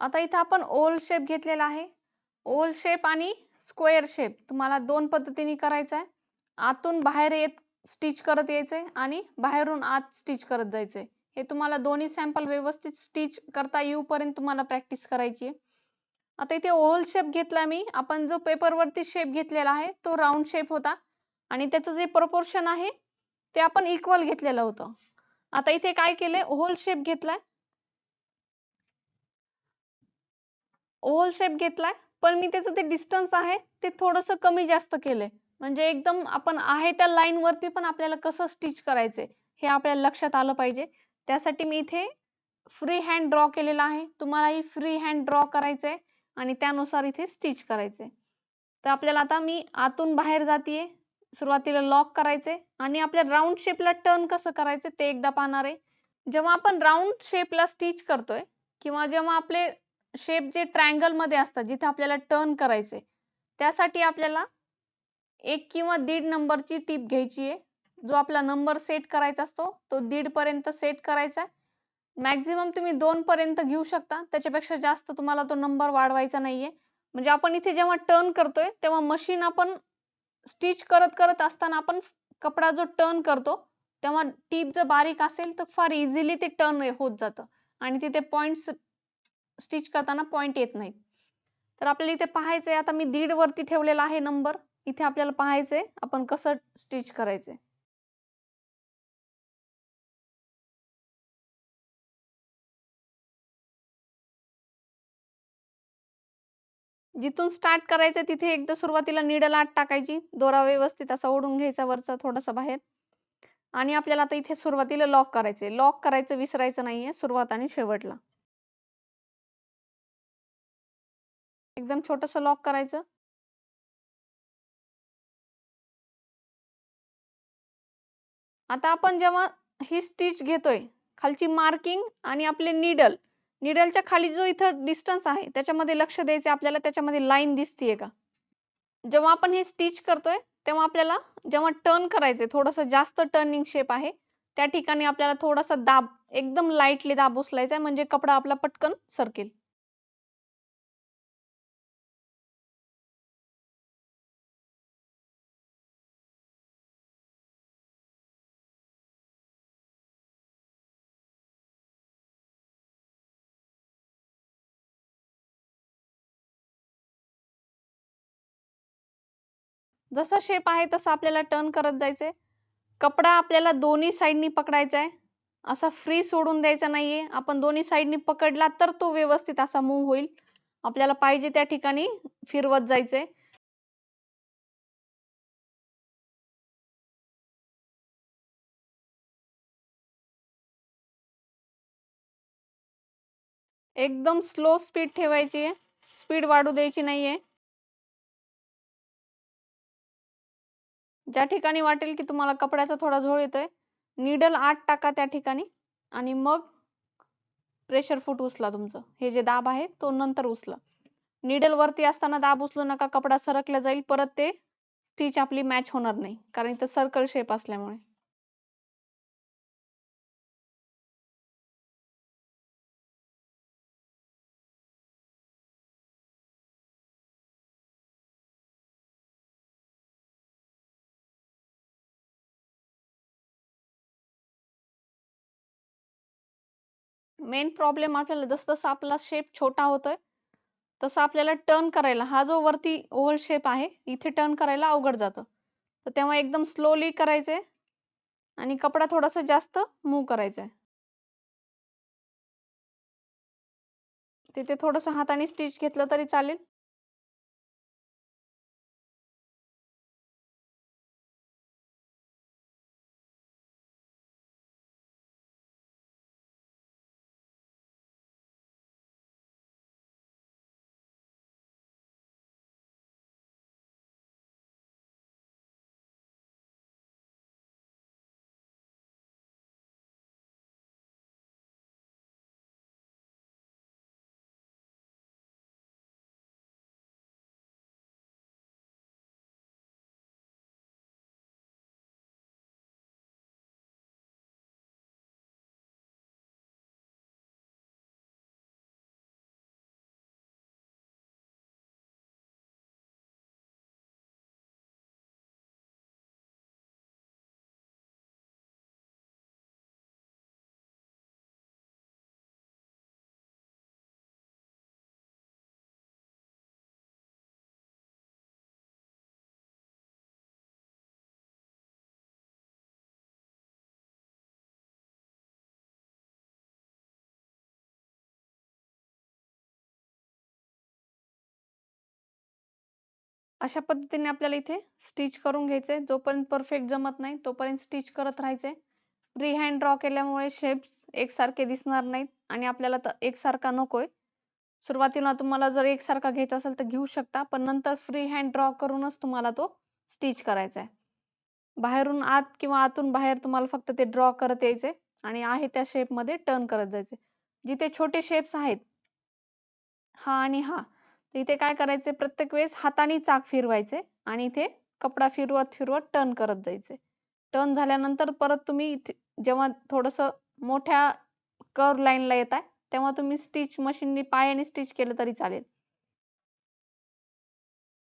आता इथं आपण ओल शेप घेतलेला आहे. ओल शेप आणि स्क्वेअर शेप तुम्हाला दोन पद्धतीने करायचा आहे आतून बाहेर येत स्टिच करत यायचंय आणि बाहेरून आत स्टिच करत जायचंय. हे तुम्हाला दोन्ही सॅम्पल व्यवस्थित स्टिच करता येऊपर्यंत तुम्हाला प्रॅक्टिस करायची आहे. आता इथे ओल शेप घेतला मी. आपण जो पेपरवरती शेप घेतलेला आहे तो राऊंड शेप होता. आणि त्याचं जे प्रपोर्शन आहे ते आपण इक्वल घेतलेलं होतं. आता इथे काय केलंय? होल शेप घेतलाय. ओव्हल शेप घेतलाय पण मी त्याचं ते डिस्टन्स आहे ते थोडंसं कमी जास्त केलंय. म्हणजे एकदम आपण आहे त्या लाईन वरती पण आपल्याला कसं स्टिच करायचंय हे आपल्याला लक्षात आलं पाहिजे. त्यासाठी मी इथे फ्री हँड ड्रॉ केलेला आहे. तुम्हालाही फ्री हँड ड्रॉ करायचंय आणि त्यानुसार इथे स्टिच करायचंय. तर आपल्याला आता मी आतून बाहेर जातीये सुरुवातीला लॉक करायचे आणि आपल्या राऊंड शेपला टर्न कसं करायचं ते एकदा पाहणार आहे. जेव्हा आपण राऊंड शेपला स्टिच करतोय किंवा जेव्हा आपले शेप जे ट्रायंगलमध्ये असतात जिथे आपल्याला टर्न करायचे त्यासाठी आपल्याला एक किंवा दीड नंबरची टीप घ्यायची आहे. जो आपला नंबर सेट करायचा असतो तो दीड पर्यंत सेट करायचा आहे. मॅक्झिमम तुम्ही दोन पर्यंत घेऊ शकता. त्याच्यापेक्षा जास्त तुम्हाला तो नंबर वाढवायचा नाहीये. म्हणजे आपण इथे जेव्हा टर्न करतोय तेव्हा मशीन आपण स्टिच करत करत असताना आपण कपडा जो टर्न करतो तेव्हा टीप जर बारीक असेल तर फार इझिली ते टर्न होत जातं. आणि तिथे पॉइंट्स स्टिच करताना पॉईंट येत नाहीत. तर आपल्याला इथे पाहायचंय आता मी दीड वरती ठेवलेला आहे नंबर इथे आपल्याला पाहायचंय आपण कसं स्टिच करायचंय. जिथून स्टार्ट करायचं तिथे एकदा सुरुवातीला निडल आत टाकायची. दोरा व्यवस्थित असा ओढून घ्यायचा वरचा थोडासा बाहेर. आणि आपल्याला आता इथे सुरुवातीला लॉक करायचे लॉक करायचं विसरायचं नाहीये सुरुवात आणि शेवटला. एकदम छोटस लॉक करायचं. आता आपण जेव्हा ही स्टिच घेतोय खालची मार्किंग आणि आपले निडल निडलच्या खाली जो इथं डिस्टन्स आहे त्याच्यामध्ये लक्ष द्यायचे आपल्याला त्याच्यामध्ये लाईन दिसतीये का? जेव्हा आपण हे स्टिच करतोय तेव्हा आपल्याला जेव्हा टर्न करायचे थोडस जास्त टर्निंग शेप आहे त्या ठिकाणी आपल्याला थोडासा दाब एकदम लाईटली दाब उचलायचा आहे म्हणजे कपडा आपला पटकन सरकेल. जसा शेप आहे तसा आपल्याला टर्न करत जायचंय. कपडा आपल्याला दोन्ही साईडनी पकडायचा आहे. असा फ्री सोडून द्यायचा नाहीये. आपण दोन्ही साईडनी पकडला तर तो व्यवस्थित असा मूव होईल. आपल्याला पाहिजे त्या ठिकाणी फिरवत जायचंय. एकदम स्लो स्पीड ठेवायची आहे. स्पीड वाढू द्यायची नाहीये. ज्या ठिकाणी वाटेल की तुम्हाला कपड्याचा थोडा झोळ येतोय निडल आत टाका त्या ठिकाणी आणि मग प्रेशर फूट उचला तुमचं. हे जे दाब आहे तो नंतर उचला. निडल वरती असताना दाब उचलू नका कपडा सरकला जाईल परत ते स्टिच आपली मॅच होणार नाही कारण इथं सर्कल शेप असल्यामुळे. मेन प्रॉब्लेम आपल्याला जसं जसं आपला शेप छोटा होतोय तसं आपल्याला टर्न करायला हा जो वरती ओव्हल शेप आहे इथे टर्न करायला अवघड जातं. तर तेव्हा एकदम स्लोली करायचंय आणि कपडा थोडासा जास्त मूव करायचा आहे. तिथे थोडंसं हाताने स्टिच घेतलं तरी चालेल. अशा पद्धतीने आपल्याला इथे स्टिच करून घ्यायचे. जोपर्यंत परफेक्ट जमत नाही तोपर्यंत स्टिच करत राहायचे. फ्री हँड ड्रॉ केल्यामुळे शेप्स एकसारखे दिसणार नाहीत आणि आपल्याला तर एकसारखा नको आहे सुरुवातीला तुम्हाला जर एकसारखा घ्यायचा असेल तर घेऊ शकता पण नंतर फ्री हँड ड्रॉ करूनच तुम्हाला तो स्टिच करायचा आहे. बाहेरून आत किंवा आतून बाहेर तुम्हाला फक्त ते ड्रॉ करत यायचे आणि आहे त्या शेपमध्ये टर्न करत जायचे. जिथे छोटे शेप्स आहेत. हा आणि हा. इथे काय करायचे? प्रत्येक वेळेस हाताने चाक फिरवायचे आणि इथे कपडा फिरवत फिरवत टर्न करत जायचे. टर्न झाल्यानंतर परत तुम्ही इथे जेव्हा थोडंसं मोठ्या कर्व लाईनला येत आहे तेव्हा तुम्ही स्टिच मशीननी पायाने स्टिच केलं तरी चालेल.